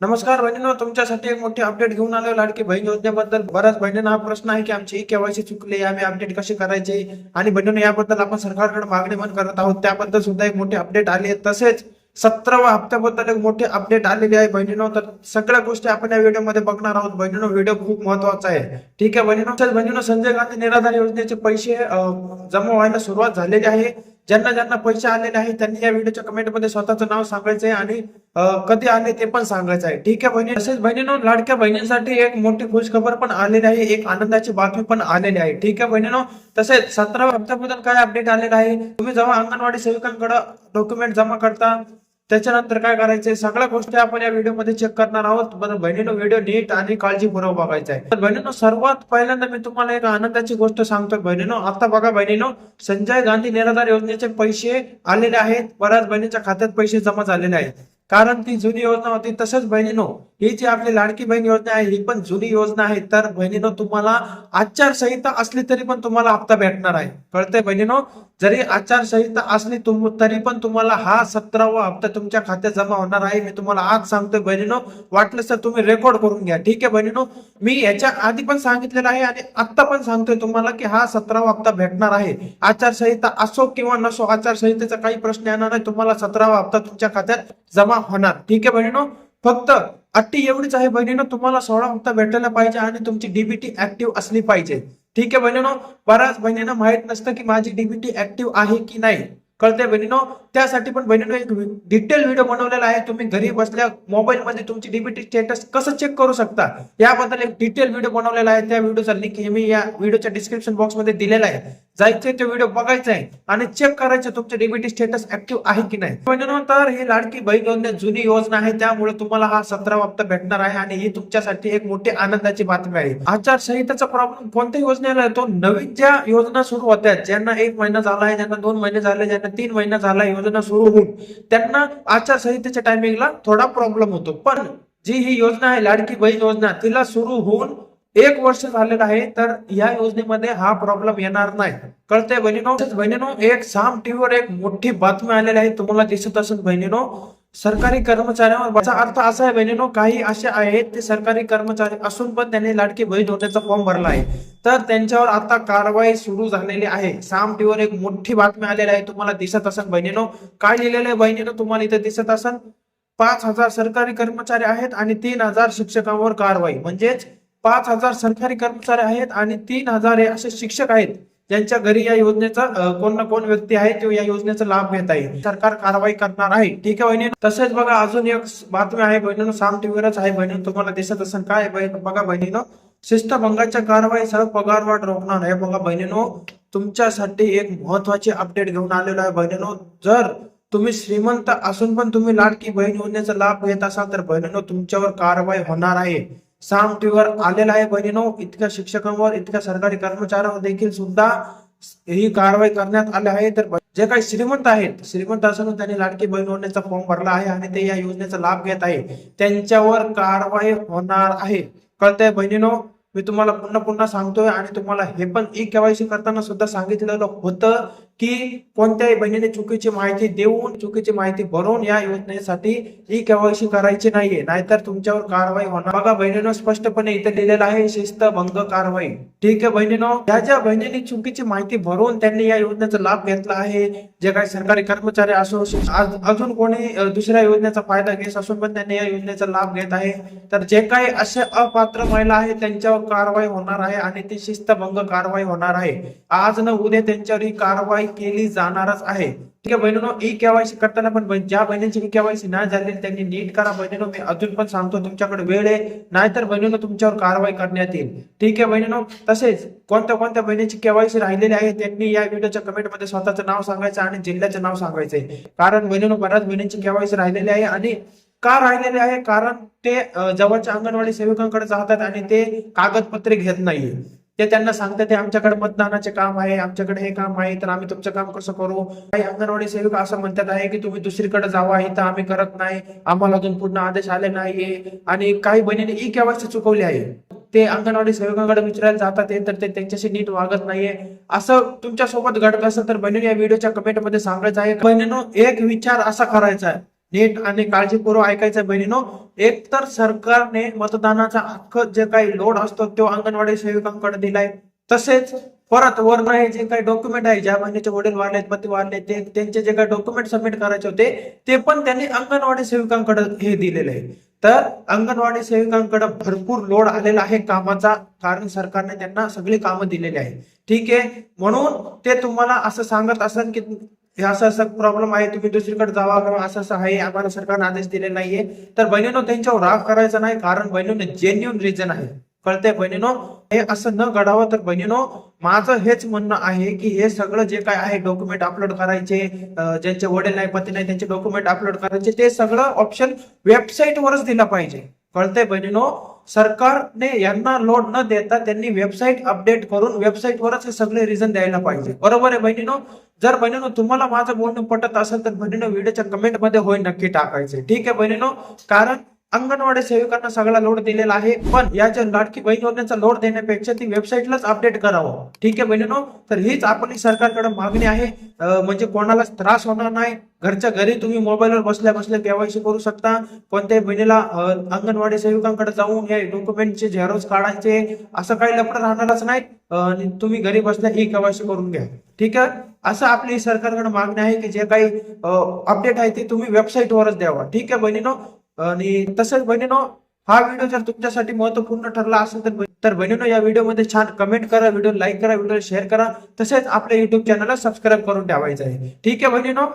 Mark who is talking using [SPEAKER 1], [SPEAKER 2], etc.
[SPEAKER 1] नमस्कार बहिणीनो तुमच्यासाठी एक मोठी अपडेट घेऊन आलो लाडकी बहीण योजनेबद्दल. बऱ्याच बहिणींना हा प्रश्न आहे की आमची केवायसी चुकली आम्ही अपडेट कशी करायचे? आणि बहिणीनो याबद्दल आपण सरकारकडे मागणी पण करत आहोत. त्याबद्दल सुद्धा एक मोठी अपडेट आली आहे. तसेच सतरावा हप्त्याबद्दल एक मोठी अपडेट आलेली आहे बहिणीनो. तर सगळ्या गोष्टी आपण या व्हिडिओमध्ये बघणार आहोत. बहिणीनो व्हिडिओ खूप महत्त्वाचा आहे. ठीक आहे बहिणीनो. तर बहिणीनो संजय गांधी निराधार योजनेचे पैसे जमा व्हायला सुरुवात झालेली आहे. ज्यांना ज्यांना पैसे आलेले आहेत त्यांनी या व्हिडिओच्या कमेंटमध्ये स्वतःचं नाव सांगायचं आहे आणि कधी आले ते पण सांगायचं आहे ठीक आहे बहिणी? तसेच बहिणीनो लाडक्या बहिणींसाठी एक मोठी खुशखबर पण आलेली आहे एक आनंदाची बातमी पण आलेली आहे. ठीक आहे बहिणीनो? तसेच सतरा हप्त्याबद्दल काय अपडेट आलेलं आहे? तुम्ही जेव्हा अंगणवाडी सेविकांकडे डॉक्युमेंट जमा करता त्याच्यानंतर काय करायचंय? सगळ्या गोष्टी आपण या व्हिडिओमध्ये चेक करणार आहोत. बहिणीनो व्हिडिओ नीट आणि काळजीपूर्वक बघायचा आहे. तर बहिणीनो सर्वात पहिल्यांदा मी तुम्हाला एक आनंदाची गोष्ट सांगतो बहिणीनो. आता बघा बहिणीनो संजय गांधी निराधार योजनेचे पैसे आलेले आहेत. बऱ्याच बहिणीच्या खात्यात पैसे जमा झालेले आहेत. कारण ती जुनी योजना होती तसंच बहिणीनो ही जी आपली लाडकी बहीण योजना आहे ही पण जुनी योजना आहे. तर बहिणीनो तुम्हाला आचारसंहिता असली तरी पण तुम्हाला हप्ता भेटणार आहे. कळतंय बहिणीनो? जरी आचारसंहिता असली तुम तरी पण तुम्हाला हा सतरावा हप्ता तुमच्या खात्यात जमा होणार आहे. मी तुम्हाला आज सांगतोय बहिणीनो वाटलंच तर तुम्ही रेकॉर्ड करून घ्या. ठीक आहे बहिणीनो? मी याच्या आधी पण सांगितलेलं आहे आणि आता पण सांगतोय तुम्हाला की हा सतरावा हप्ता भेटणार आहे. आचारसंहिता असो किंवा नसो आचारसंहितेचा काही प्रश्न येणार नाही. तुम्हाला सतरावा हप्ता तुमच्या खात्यात जमा होणार. ठीक आहे बहिणीनो? फक्त अट्टी एवढीच आहे बहिणीनो तुम्हाला सोळा फक्त भेटायला पाहिजे आणि तुमची डीबीटी ऍक्टिव्ह असली पाहिजे. ठीक आहे बहिणीनो? बऱ्याच बहिणींना माहीत नसतं की माझी डीबीटी ऍक्टिव्ह आहे की नाही. कळते बहिणीनो? त्यासाठी पण बहिणीनो एक डिटेल व्हिडिओ बनवलेला आहे. तुम्ही घरी बसल्या मोबाईल मध्ये तुमची डीबीटी स्टेटस कसं चेक करू शकता? याबद्दल एक डिटेल व्हिडिओ बनवलेला आहे. त्या व्हिडिओचा लिंक हे मी या व्हिडिओच्या डिस्क्रिप्शन बॉक्समध्ये दिलेला आहे. जायचंय तो व्हिडिओ बघायचा आहे आणि चेक करायचं तुमचे डीबीटी स्टेटस ऍक्टिव्ह आहे की नाही. बहिणीनो तर ही लाडकी बहीण योजना जुनी योजना आहे. त्यामुळे तुम्हाला हा सतरा हप्ता भेटणार आहे आणि ही तुमच्यासाठी एक मोठी आनंदाची बातमी आहे. आचारसंहितेचा प्रॉब्लेम कोणत्या योजनेला येतो? नवीन ज्या योजना सुरू होत्या ज्यांना एक महिना झाला आहे ज्यांना दोन महिने झाले ज्यांना तीन महिना झाला योजना सुरू होऊन त्यांना आचारसंहितेच्या टायमिंगला थोडा प्रॉब्लेम होतो. पण जी ही योजना आहे लाडकी बहीण योजना तिला सुरू होऊन एक वर्ष झालेलं आहे तर या योजनेमध्ये हा प्रॉब्लेम येणार नाही. कळतंय बहिणीनो? बहिणीनो एक साम टीव्हीवर एक मोठी बातमी आलेली आहे तुम्हाला दिसत असेल बहिणीनो. सरकारी कर्मचाऱ्यांवर याचा अर्थ असा आहे बहिणीनो काही असे आहेत ते सरकारी कर्मचारी असून पण त्यांनी लाडकी बहीण योजनेचा फॉर्म भरला आहे. तर त्यांच्यावर आता कारवाई सुरू झालेली आहे. साम टीव्हीवर एक मोठी बातमी आलेली आहे तुम्हाला दिसत असेल बहिणीनो. काय लिहिलेलं आहे बहिणीनो तुम्हाला इथे दिसत असेल? पाच हजार सरकारी कर्मचारी आहेत आणि तीन हजार शिक्षकांवर कारवाई. म्हणजेच पाच हजार सरकारी कर्मचारी आहेत आणि तीन हजार हे असे शिक्षक आहेत ज्यांच्या घरी या योजनेचा कोण ना कोण व्यक्ती आहे तो या योजनेचा लाभ घेत आहे. सरकार कारवाई करणार आहे. ठीक आहे बहिणी? तसेच बघा अजून एक बातमी आहे बहिणीनं साम टीव्हीवरच आहे बहिणी तुम्हाला दिसत असेल काय आहे बघा बहिणीनं शिस्तभंगाच्या कारवाईसह पगारवाढ रोखणार आहे. बघा बहिणीनो तुमच्यासाठी एक महत्वाची अपडेट घेऊन आलेलो आहे बहिणीनो. जर तुम्ही श्रीमंत असून पण तुम्ही लाडकी बहीण योजनेचा लाभ घेत असाल तर बहिणीनो तुमच्यावर कारवाई होणार आहे. साम टीव्हीवर आलेला आहे बहिणीनो. इतक्या शिक्षकांवर इतक्या सरकारी कर्मचाऱ्यांवर देखील सुद्धा ही कारवाई करण्यात आली आहे. तर जे काही श्रीमंत आहेत श्रीमंत असून त्यांनी लाडकी बहीण योजनेचा फॉर्म भरला आहे आणि ते या योजनेचा लाभ घेत आहे. त्यांच्यावर कारवाई होणार आहे. कळतंय बहिणीनो? मी तुम्हाला पुन्हा पुन्हा सांगतोय आणि तुम्हाला हे पण ई केवायसी करताना सुद्धा सांगितलेलं होतं. की कोणत्याही बहिणीने चुकीची माहिती देऊन चुकीची माहिती भरून या योजनेसाठी ई केवायसी करायची नाहीये. नाहीतर तुमच्यावर कारवाई होणार. बघा बहिणीनं स्पष्टपणे इथे लिहिलेलं आहे शिस्त भंग कारवाई. ठीक आहे बहिणीनो? ज्या ज्या बहिणींनी चुकीची माहिती भरून त्यांनी या योजनेचा लाभ घेतला आहे जे काही सरकारी कर्मचारी असो अजून कोणी दुसऱ्या योजनेचा फायदा घेत असून पण त्यांनी या योजनेचा लाभ घेत आहे तर जे काही असे अपात्र महिला आहेत त्यांच्यावर कारवाई होणार आहे आणि ती शिस्तभंग कारवाई होणार आहे. आज न उद्या त्यांच्यावर ही कारवाई केली जाणारच आहे. ठीक आहे बहिणीनो ई केवायसी करताना पण ज्या बहिणींची ई केवायसी नाही झालेली त्यांनी नीट करा. बहिणीनो मी अजून पण सांगतो तुमच्याकडे वेळ आहे. नाहीतर बहिणीनो तुमच्यावर कारवाई करण्यात येईल. ठीक आहे बहिणीनो तसेच कोणत्या कोणत्या बहिणीची केवायसी राहिलेली आहे त्यांनी या व्हिडिओच्या कमेंटमध्ये स्वतःचं नाव सांगायचं आणि जिल्ह्याचं नाव सांगायचंय कारण बहिणीनो बऱ्याच बहिणींची केवायसी राहिलेली आहे आणि का राहिलेले आहे? कारण ते जवळच्या अंगणवाडी सेविकांकडे जातात आणि ते कागदपत्रे घेत नाहीये. ते त्यांना सांगतात ते आमच्याकडे मतदानाचे काम आहे आमच्याकडे हे काम आहे तर आम्ही तुमचं काम कसं करू? काही अंगणवाडी सेविका असं म्हणतात आहे की तुम्ही दुसरीकडे जावा इथं आम्ही करत नाही आम्हाला अजून पूर्ण आदेश आले नाहीये. आणि काही बहिणीने ई केवायसी चुकवली आहे. ते अंगणवाडी सेवकांकडे विचारायला जातात तर ते त्यांच्याशी नीट वागत नाहीये. असं तुमच्यासोबत घडत असेल तर बहिणी या व्हिडिओच्या कमेंटमध्ये सांगायचं आहे. बहिणीनो एक विचार असा करायचा आहे. नीट आणि काळजीपूर्वक ऐकायचं बहिणीनो. एक तर सरकारने मतदानाचा हक्क जे काही लोड असतो तो अंगणवाडी सेविकांकडे दिलाय. तसेच परत वरनं हे जे काही डॉक्युमेंट आहे ज्या महिन्याचे वडील वाढले पती वाढले ते त्यांचे जे काही डॉक्युमेंट सबमिट करायचे होते ते पण त्यांनी अंगणवाडी सेविकांकडे हे दिलेले आहे. तर अंगणवाडी सेविकांकडे भरपूर लोड आलेला आहे कामाचा कारण सरकारने त्यांना सगळी कामं दिलेली आहे ठीक आहे? म्हणून ते तुम्हाला असं सांगत असेल की हे असं असं प्रॉब्लेम आहे तुम्ही दुसरीकडे जावा किंवा असं असं आहे आम्हाला सरकारने आदेश दिलेला नाहीये. तर बहिणीनो त्यांच्यावर राग करायचा नाही कारण बहिणीनो जेन्युन रिझन आहे. कळतंय बहिणीनो? हे असं न घडावं तर बहिणीनो माझं हेच म्हणणं आहे की हे सगळं जे काय आहे डॉक्युमेंट अपलोड करायचे ज्यांचे वडील नाही पती नाही त्यांचे डॉक्युमेंट अपलोड करायचे ते सगळं ऑप्शन वेबसाईटवरच दिलं पाहिजे. कळतंय बहिणीनो? सरकारने यांना लोड न देता त्यांनी वेबसाईट अपडेट करून वेबसाईट वरच हे सगळे रिझन द्यायला पाहिजे. बरोबर आहे बहिणीनो? जर बहिणीनो तुम्हाला माझं बोलणं पटत असेल तर बहिणीनो व्हिडिओच्या कमेंटमध्ये होय नक्की टाकायचे ठीक आहे बहिणीनो? कारण अंगणवाडी सेविकांना सगळा लोड दिलेला आहे पण याच्या लाडकी बहीण योजनेचा लोड देण्यापेक्षा ती वेबसाईटलाच अपडेट करावं. ठीक आहे बहिणीनो तर हीच आपली सरकारकडे मागणी आहे. म्हणजे कोणालाच त्रास होणार नाही. घरच्या घरी तुम्ही मोबाईलवर बसल्या बसल्या केवायसी करू शकता. कोणत्याही बहिणीला अंगणवाडी सेविकांकडे जाऊन हे डॉक्युमेंटचे झेरॉक्स काढायचे असं काही लपड राहणारच नाही. तुम्ही घरी बसल्या ही केवायसी करून घ्या. ठीक आहे? असं आपली सरकारकडे मागणी आहे की जे काही अपडेट आहे ते तुम्ही वेबसाईट वरच द्यावा. ठीक आहे बहिणीनो? आणि तसंच बहिणीनो हा व्हिडिओ जर तुमच्यासाठी महत्त्वपूर्ण ठरला असेल तर तर बहिणीनो या व्हिडिओमध्ये छान कमेंट करा व्हिडिओ लाईक करा व्हिडिओ शेअर करा. तसेच आपल्या युट्यूब चॅनलला सबस्क्राईब करून ठेवायचं आहे. ठीक आहे बहिणीनो?